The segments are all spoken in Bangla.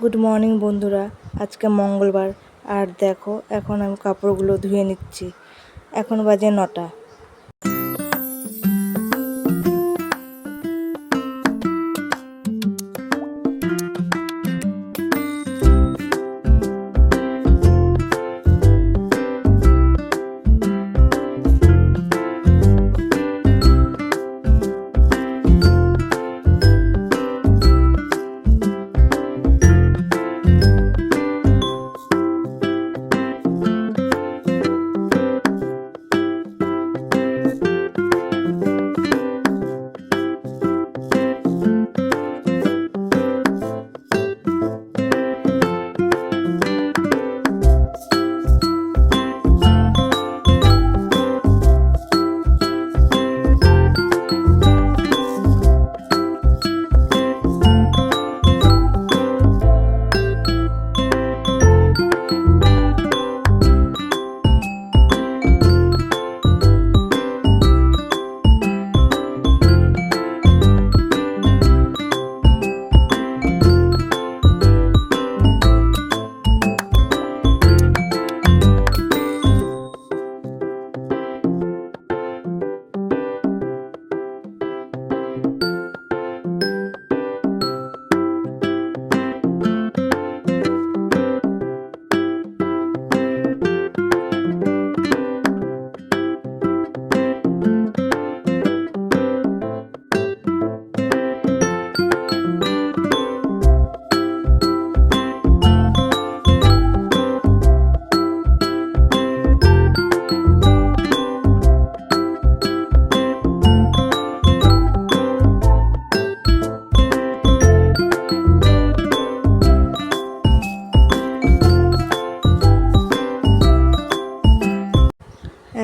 গুড মর্নিং বন্ধুরা। আজকে মঙ্গলবার। আর দেখো, এখন আমি কাপড়গুলো ধুয়ে নিচ্ছি। এখন বাজে নটা।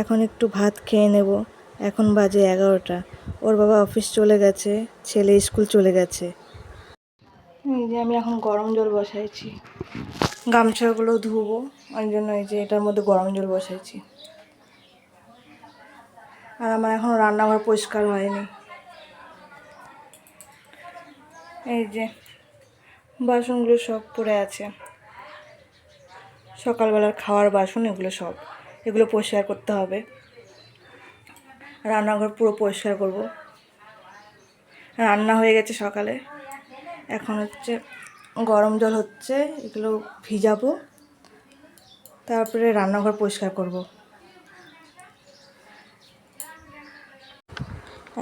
এখন একটু ভাত খেয়ে নেব। এখন বাজে এগারোটা। ওর বাবা অফিস চলে গেছে, ছেলে স্কুল চলে গেছে। এই যে আমি এখন গরম জল বসাইছি। গামছাগুলো ধুবো, ওই জন্য এই যে এটার মধ্যে গরম জল বসাইছি। আর আমার এখন রান্নাঘর পরিষ্কার হয়নি। এই যে বাসনগুলো সব পড়ে আছে। সকালবেলার খাওয়ার বাসন, এগুলো সব। এগুলো পরিষ্কার করতে হবে। রান্নাঘর পুরো পরিষ্কার করব। রান্না হয়ে গেছে সকালে। এখন হচ্ছে গরম জল হচ্ছে, এগুলো ভিজাবো। তারপরে রান্নাঘর পরিষ্কার করব।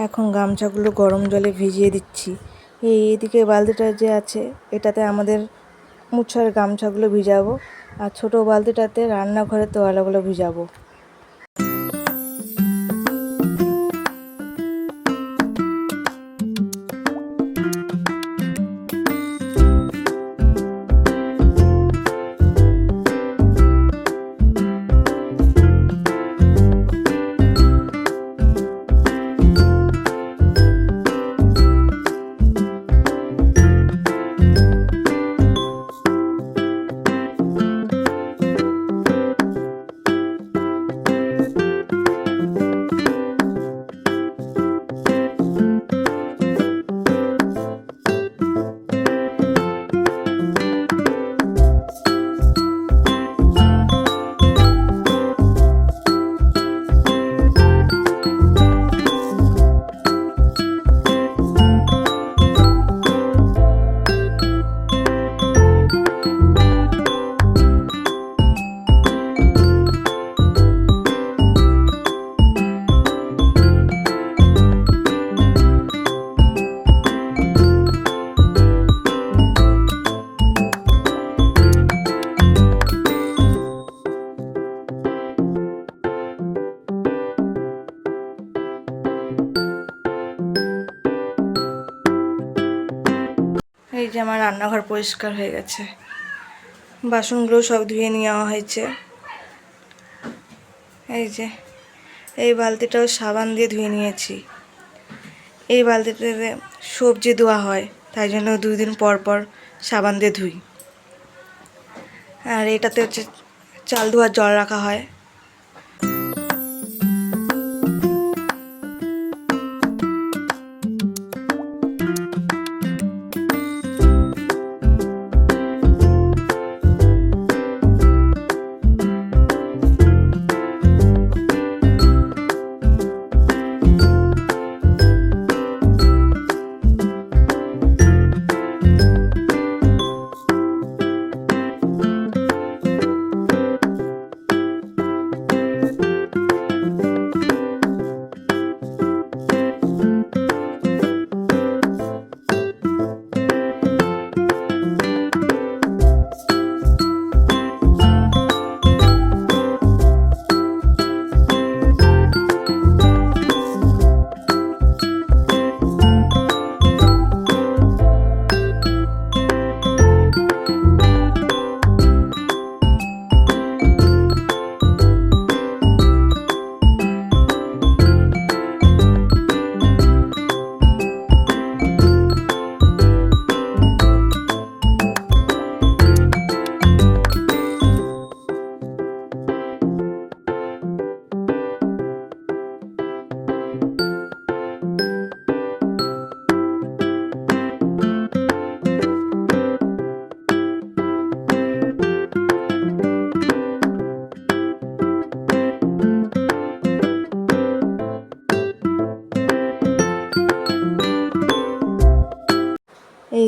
এখন গামছাগুলো গরম জলে ভিজিয়ে দিচ্ছি। এই এদিকে বালতিটা যে আছে, এটাতে আমাদের মুছার গামছাগুলো ভিজাবো। আর ছোটো বালতিটাতে রান্নাঘরের তোয়ালাগুলো ভিজাবো। রান্নাঘর পরিষ্কার হয়ে গেছে। বাসনগুলো সব ধুয়ে নেওয়া হয়েছে। এই যে, এই বালতিটাও সাবান দিয়ে ধুয়ে নিয়েছি। এই বালতিটাতে সবজি ধোয়া হয়, তাই জন্য দুই দিন পর পর সাবান দিয়ে ধুই। আর এটাতে হচ্ছে চাল ধোয়ার জল রাখা হয়।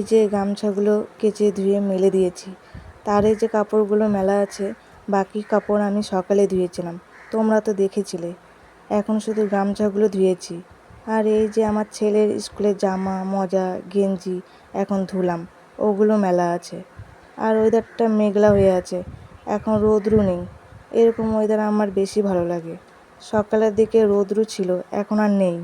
যে গামছাগুলো কেচে ধুয়ে মেলে দিয়েছি তার এই যে কাপড়গুলো মেলা আছে, বাকি কাপড় আমি সকালে ধুয়েছিলাম। তোমরা তো দেখেছিলে, এখন শুধু গামছাগুলো ধুয়েছি। আর এই যে আমার ছেলের স্কুলের জামা, মজা, গেঞ্জি, এখন ধুলাম, ওগুলো মেলা আছে। আর ওয়েদারটা মেঘলা হয়ে আছে, এখন রোদ্রু নেই। এরকম ওয়েদার আমার বেশি ভালো লাগে। সকালের দিকে রোদ্রু ছিল, এখন আর নেই।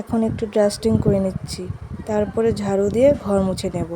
এখন একটু ডাস্টিং করে নিচ্ছি। তারপরে ঝাড়ু দিয়ে ঘর মুছে নেব।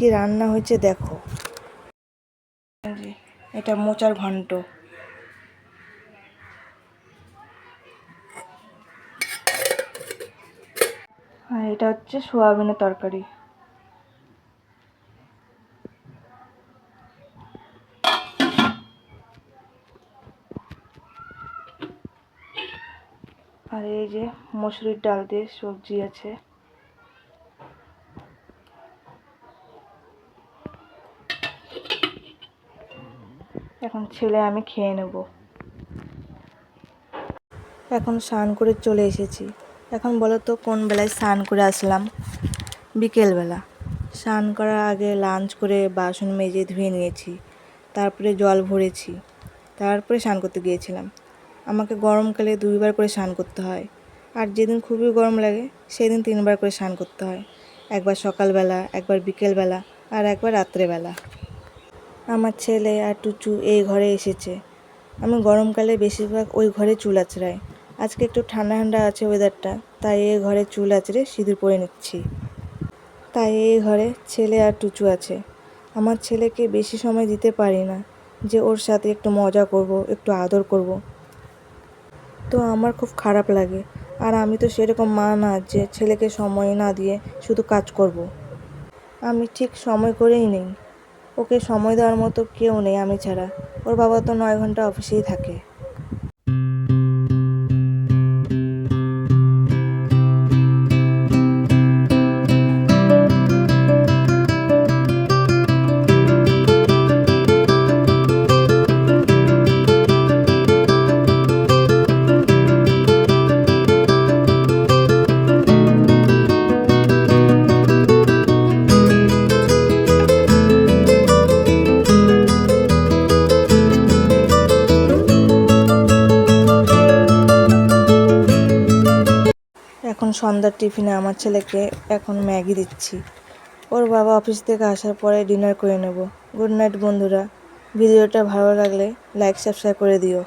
কি রান্না হয়েছে দেখো। এটা মোচার ঘন্ট। আর এটা হচ্ছে সোয়াবিনের তরকারি। আর এই যে মসুরির ডাল দিয়ে সবজি আছে। এখন ছেলে আমি খেয়ে নেব। এখন স্নান করে চলে এসেছি। এখন বলো তো, কোন বেলায় স্নান করে আসলাম? বিকেলবেলা। স্নান করার আগে লাঞ্চ করে বাসন মেজে ধুয়ে নিয়েছি। তারপরে জল ভরেছি। তারপরে স্নান করতে গিয়েছিলাম। আমাকে গরমকালে দুইবার করে স্নান করতে হয়। আর যেদিন খুবই গরম লাগে, সেদিন তিনবার করে স্নান করতে হয়। একবার সকালবেলা, একবার বিকেলবেলা, আর একবার রাত্রেবেলা। আমার ছেলে আর টুচু এই ঘরে এসেছে। আমি গরমকালে বেশিরভাগ ওই ঘরে চুল আঁচড়াই। আজকে একটু ঠান্ডা ঠান্ডা আছে ওয়েদারটা তাই এই ঘরে চুল আঁচড়ে সিঁদুর পরে নিচ্ছি। তাই এই ঘরে ছেলে আর টুচু আছে। আমার ছেলেকে বেশি সময় দিতে পারি না যে ওর সাথে একটু মজা করব, একটু আদর করব। তো আমার খুব খারাপ লাগে। আর আমি তো সেরকম মা না যে ছেলেকে সময় না দিয়ে শুধু কাজ করব। আমি ঠিক সময় করেই নেই। ওকে সময় দেওয়ার মতো কেউ নেই আমি ছাড়া। ওর বাবা তো নয় ঘণ্টা অফিসেই থাকে। সন্ধ্যার টিফিনে আমার ছেলেকে এখন ম্যাগি দিচ্ছি। ওর বাবা অফিস থেকে আসার পরে ডিনার করে নেব। গুড নাইট বন্ধুরা। ভিডিওটা ভালো লাগলে লাইক, সাবস্ক্রাইব করে দিও।